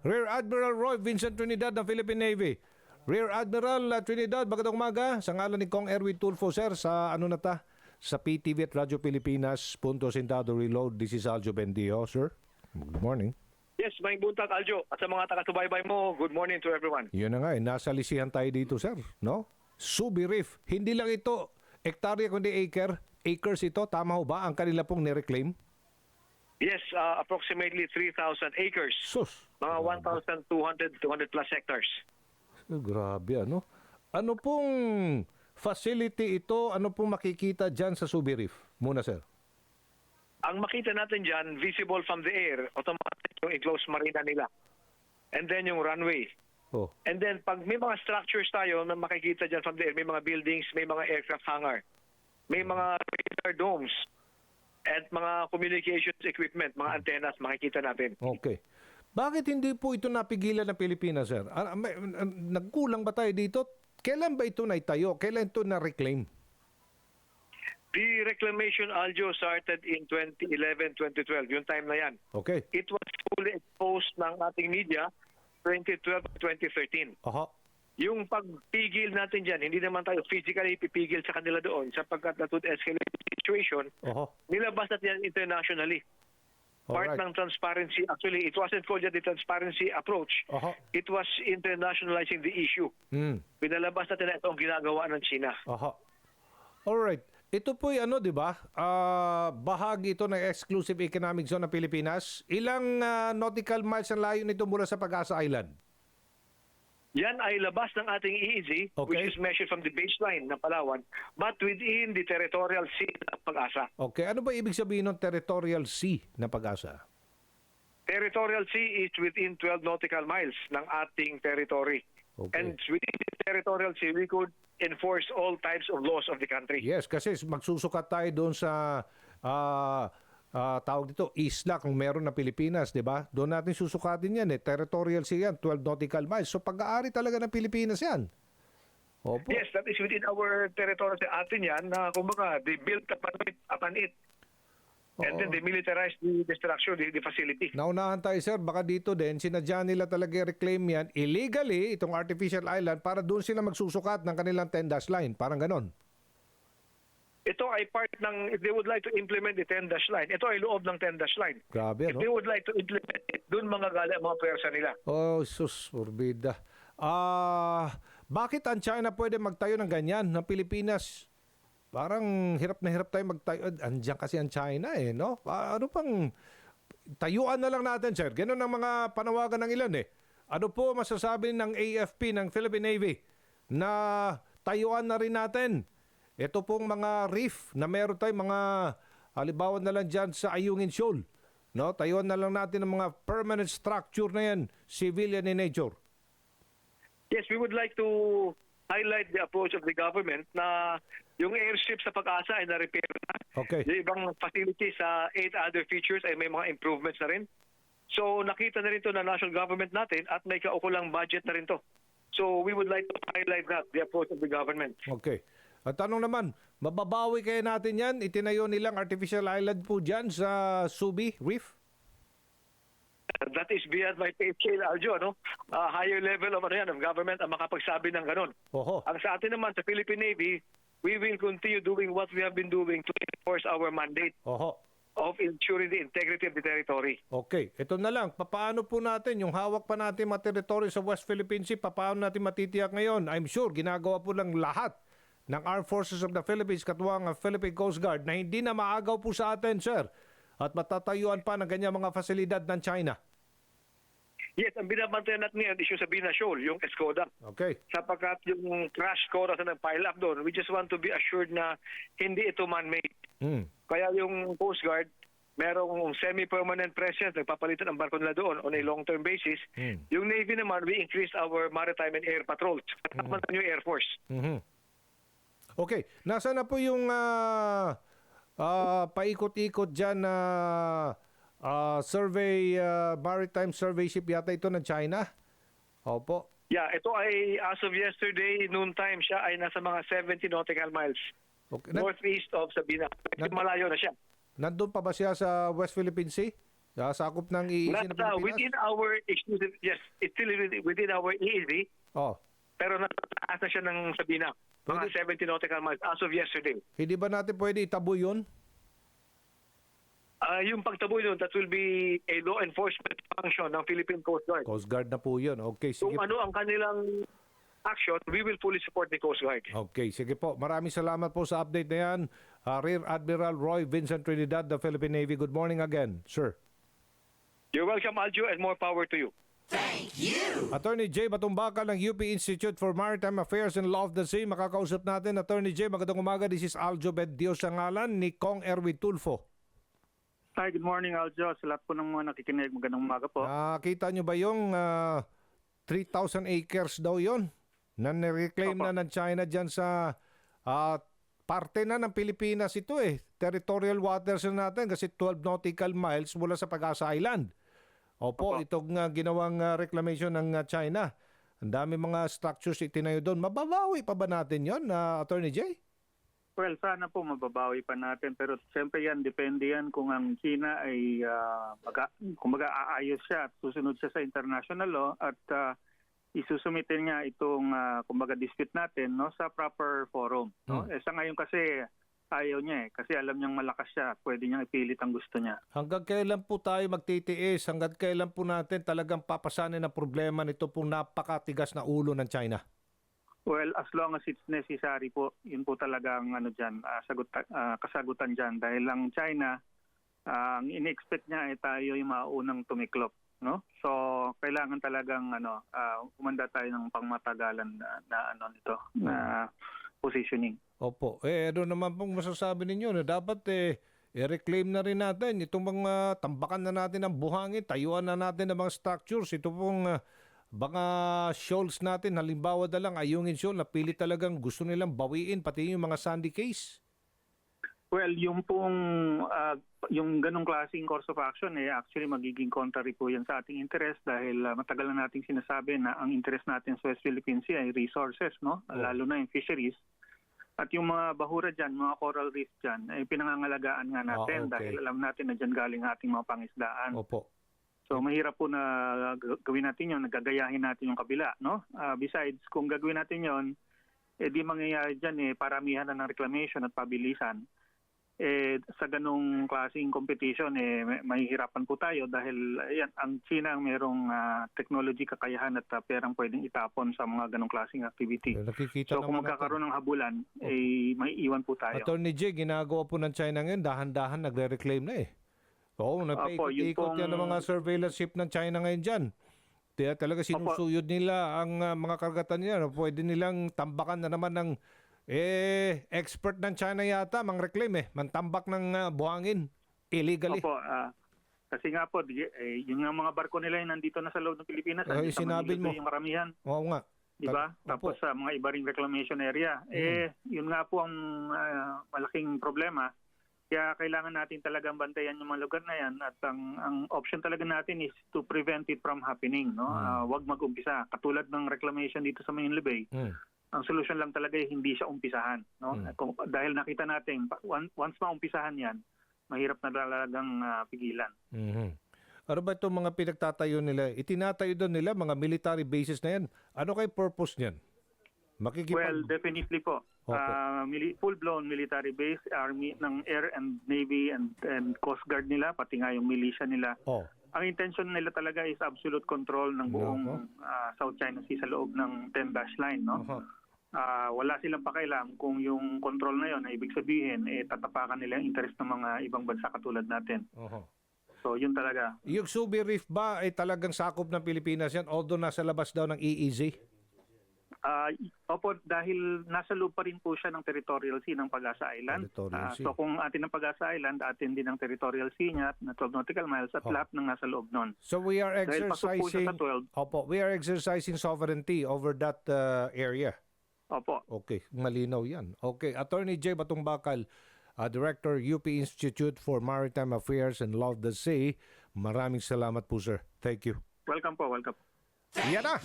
Rear Admiral Roy Vincent Trinidad ng Philippine Navy. Rear Admiral uh, Trinidad, magandang umaga. Sa ngalan ni Kong Erwin Tulfo, sir, sa ano na ta? Sa PTV at Radyo Pilipinas, Punto Sintado Reload. This is Aljo Bendio, sir. Good morning. Yes, may buntag Aljo. At sa mga taga-subaybay mo, good morning to everyone. Yun na nga, eh, nasa lisihan tayo dito, sir. No? Subi Reef. Hindi lang ito hektarya kundi acre. Acres ito, tama ho ba ang kanila pong nireclaim? Yes, uh, approximately 3,000 acres. Sus. Mga 1,200, 200 plus hectares. Grabe, ano? Ano pong facility ito? Ano pong makikita dyan sa Subi Reef? Muna, sir. Ang makita natin dyan, visible from the air, automatic yung enclosed marina nila. And then yung runway. Oh. And then pag may mga structures tayo na makikita dyan from the air, may mga buildings, may mga aircraft hangar, may mga radar domes, at mga communications equipment, mga antennas, makikita natin. Okay. Bakit hindi po ito napigilan ng Pilipinas, sir? Ah, may- ah, nagkulang ba tayo dito? Kailan ba ito naitayo? Kailan ito na-reclaim? The reclamation, Aljo, started in 2011, 2012, yung time na yan. Okay. It was fully exposed ng ating media 2012, 2013. Aha. Yung pagpigil natin dyan, hindi naman tayo physically pipigil sa kanila doon sapagkat would escalate situation. Aha. Nilabas natin yan internationally. Part Alright. ng transparency, actually, it wasn't called yet the transparency approach. Aha. It was internationalizing the issue. Hmm. Pinalabas natin na ito ang ginagawa ng China. Aha. Alright. Ito po'y ano, di ba? Ah, bahagi ito ng exclusive economic zone ng Pilipinas. Ilang ah, nautical miles ang layo nito mula sa Pag-asa Island? Yan ay labas ng ating EEZ, Okay. which is measured from the baseline ng Palawan, but within the territorial sea ng Pag-asa. Okay. Ano ba ibig sabihin ng territorial sea na Pag-asa? Territorial sea is within 12 nautical miles ng ating territory. Okay. And within the territorial sea, we could enforce all types of laws of the country. Yes, kasi magsusukat tayo doon sa ah, ah, tawag dito, isla kung meron na Pilipinas, di ba? Doon natin susukatin yan eh. Territorial sea yan, 12 nautical miles. So pag-aari talaga ng Pilipinas yan. Opo. Yes, that is within our territory sa atin yan na kumbaga, they built upon it, upon it. And then they militarized the, the structure, the, the facility. Naunahan tayo sir, baka dito din, sinadya nila talaga reclaim yan illegally, itong artificial island, para doon sila magsusukat ng kanilang 10-dash line. Parang ganon. Ito ay part ng, if they would like to implement the 10-dash line, ito ay loob ng 10-dash line. Grabe, If ano? they would like to implement it, doon mga gala ang mga pwersa nila. Oh, sus, forbida. Ah, bakit ang China pwede magtayo ng ganyan ng Pilipinas? Parang hirap na hirap tayo magtayo. Andiyan kasi ang China eh, no? Ah, Ano pang tayuan na lang natin, sir. Ganun ang mga panawagan ng ilan eh. Ano po masasabi ng AFP ng Philippine Navy na tayuan na rin natin ito pong mga reef na meron tayong mga halimbawa na lang dyan sa Ayungin Shoal. No? Tayuan na lang natin ang mga permanent structure na yan, civilian in nature. Yes, we would like to highlight the approach of the government na yung airstrip sa pag-asa ay na-repair na. Okay. Yung ibang facilities sa eight other features ay may mga improvements na rin. So nakita na rin to na national government natin at may kaukulang budget na rin to. So we would like to highlight that, the approach of the government. Okay. At tanong naman, mababawi kaya natin yan? Itinayo nilang artificial island po dyan sa Subi Reef? That is beyond my pay scale, Aljo. No? Uh, higher level of, ano yan, of government ang makapagsabi ng ganun. Oho. Ang sa atin naman, sa Philippine Navy, we will continue doing what we have been doing to enforce our mandate Oho. of ensuring the integrity of the territory. Okay, ito na lang. Papaano po natin yung hawak pa natin mga teritoryo sa West Philippine Sea? Papaano natin matitiyak ngayon? I'm sure ginagawa po lang lahat ng Armed Forces of the Philippines katuwang ang Philippine Coast Guard na hindi na maagaw po sa atin, sir. At matatayuan pa ng ganyan mga fasilidad ng China. Yes, ang binabantayan natin ngayon is yung sa Bina Shoal, yung Escoda. Okay. Sapagkat yung crash core na nag-pile up doon, we just want to be assured na hindi ito man-made. Hmm. Kaya yung Coast Guard, merong semi-permanent presence, nagpapalitan ang barko nila doon on a long-term basis. Hmm. Yung Navy naman, we increased our maritime and air patrols. Kasama na yung Air Force. Mhm. Okay, nasa na po yung ah, ah, paikot-ikot dyan na ah, survey, ah, maritime survey ship yata ito ng China? Opo. Yeah, ito ay as of yesterday, noon time, siya ay nasa mga 70 nautical miles Okay. Northeast of Sabina. Nat- malayo na siya. nandun pa ba siya sa West Philippine Sea? Ah, sakop ng EEZ Not ng uh, within our exclusive, yes, it's still within- within our EEZ, Oh. pero nataas na siya ng Sabina. Mga Pwede- 70 nautical miles as of yesterday. Hindi ba natin pwede itabo yun? Ah, yung pagtaboy nun, that will be a law enforcement function ng Philippine Coast Guard. Coast Guard na po yun. Okay, sige. Kung ano ang kanilang action, we will fully support the Coast Guard. Okay, sige po. Maraming salamat po sa update na yan. Ah, Rear Admiral Roy Vincent Trinidad, the Philippine Navy. Good morning again, sir. You're welcome, Aljo, and more power to you. Attorney J. Batumbaka ng UP Institute for Maritime Affairs and Law of the Sea. Makakausap natin. Attorney J. Magandang umaga. This is Aljo Bedio sa ngalan ni Kong Erwin Tulfo. Hi, good morning Aljo. Sa lahat po ng mga nakikinig, magandang umaga po. Nakita nyo ba yung ah, 3,000 acres daw yon na nireclaim Opo. na ng China dyan sa ah, parte na ng Pilipinas ito eh. Territorial waters na natin kasi 12 nautical miles mula sa Pag-asa Island. Opo, Opo. itong ah, ginawang ah, reclamation ng ah, China. Ang dami mga structures itinayo doon. Mababawi pa ba natin yon, na Attorney J? Well, sana po mababawi pa natin. Pero siyempre yan, depende yan kung ang China ay uh, maga, kung aayos siya at susunod siya sa international law at uh, isusumitin niya itong uh, kumbaga dispute natin no sa proper forum no Hmm. eh, sa ngayon kasi ayaw niya eh kasi alam niyang malakas siya pwede niyang ipilit ang gusto niya Hanggang kailan po tayo magtitiis? Hanggang kailan po natin talagang papasanin ang problema nito pong napakatigas na ulo ng China? Well, as long as it's necessary po, yun po talagang ano diyan, sagot ah, kasagutan diyan dahil lang China ah, ang ini-expect niya ay tayo yung maunang tumiklop, no? So, kailangan talagang ano, ah, umanda tayo ng pangmatagalan na, na ano nito, na positioning. Opo. Eh, ano naman pong masasabi ninyo na dapat eh, i-reclaim na rin natin itong mga tambakan na natin ng buhangin, tayuan na natin ng mga structures. Ito pong ah, mga shoals natin, halimbawa na lang, ayungin shoal, na pili talagang gusto nilang bawiin, pati yung mga sandy case. Well, yung pong ah, yung ganong klaseng course of action eh actually magiging contrary po yan sa ating interest dahil ah, matagal na nating sinasabi na ang interest natin sa West Philippine Sea ay resources, no? Oh. Lalo na yung fisheries. At yung mga bahura dyan, mga coral reef dyan, ay pinangangalagaan nga natin Ah, okay. dahil alam natin na dyan galing ating mga pangisdaan. Opo. So mahirap po na gawin natin yun, nagagayahin natin yung kabila, no? Ah, besides, kung gagawin natin yon, eh di mangyayari dyan eh, paramihan na ng reclamation at pabilisan. Eh, sa ganong klaseng competition, eh, may- mahihirapan po tayo dahil yan, ang China ang merong ah, technology, kakayahan at ah, perang pwedeng itapon sa mga ganong klaseng activity. Eh, Nakikita So kung natin. magkakaroon ng habulan, eh, may iwan po tayo. Attorney J, ginagawa po ng China ngayon, dahan-dahan nagre-reclaim na eh. Oo, yun nagpaikot-ikot yan ng pong- mga surveillance ship ng China ngayon dyan. Kaya talaga sinusuyod nila ang ah, mga karagatan nila. Pwede nilang tambakan na naman ng eh, expert ng China yata, mang reclaim eh. Mantambak ng ah, buhangin. Illegally. Opo, ah, kasi nga po, di- eh, yung mga barko nila yung nandito na sa loob ng Pilipinas, Ay, andito sa sinabi mo. yung karamihan. Oo nga. Di ba? Tapos sa mga iba ring reclamation area. Eh, yun nga po ang ah, malaking problema. Kaya kailangan natin talagang bantayan yung mga lugar na yan at ang, ang option talaga natin is to prevent it from happening. No? Ah, wag mag-umpisa. Katulad ng reclamation dito sa Manila Bay, Hmm. Ang solusyon lang talaga ay hindi siya umpisahan. No? Mm. Kung, dahil nakita natin, once, maumpisahan yan, mahirap na talagang ah, pigilan. Mhm. Ano ba itong mga pinagtatayo nila? Itinatayo doon nila mga military bases na yan. Ano kay purpose niyan? Makikipag... Well, definitely po. Opo. Ah, mili- full-blown military base, army ng air and navy and, and coast guard nila, pati nga yung militia nila. oh. Ang intention nila talaga is absolute control ng buong ah, South China Sea sa loob ng 10 dash line. No? Aha. Ah, wala silang pakialam kung yung control na yon ay ibig sabihin eh tatapakan nila yung interest ng mga ibang bansa katulad natin. Aha. So yun talaga. Yung Subi Reef ba ay talagang sakop ng Pilipinas yan? Although nasa labas daw ng EEZ? Ah, opo, dahil nasa loob pa rin po siya ng territorial sea ng Pag-asa Island. Sea. so kung atin ang Pag-asa Island, atin din ang territorial sea niya na 12 nautical miles at Oh. lahat ng nasa loob nun. So we are exercising... sa 12. Opo, we are exercising sovereignty over that uh, area. Opo. Okay, malinaw yan. Okay, Attorney J. Batong Bakal, uh, Director, UP Institute for Maritime Affairs and Law of the Sea. Maraming salamat po, sir. Thank you. Welcome po, welcome. Yan na!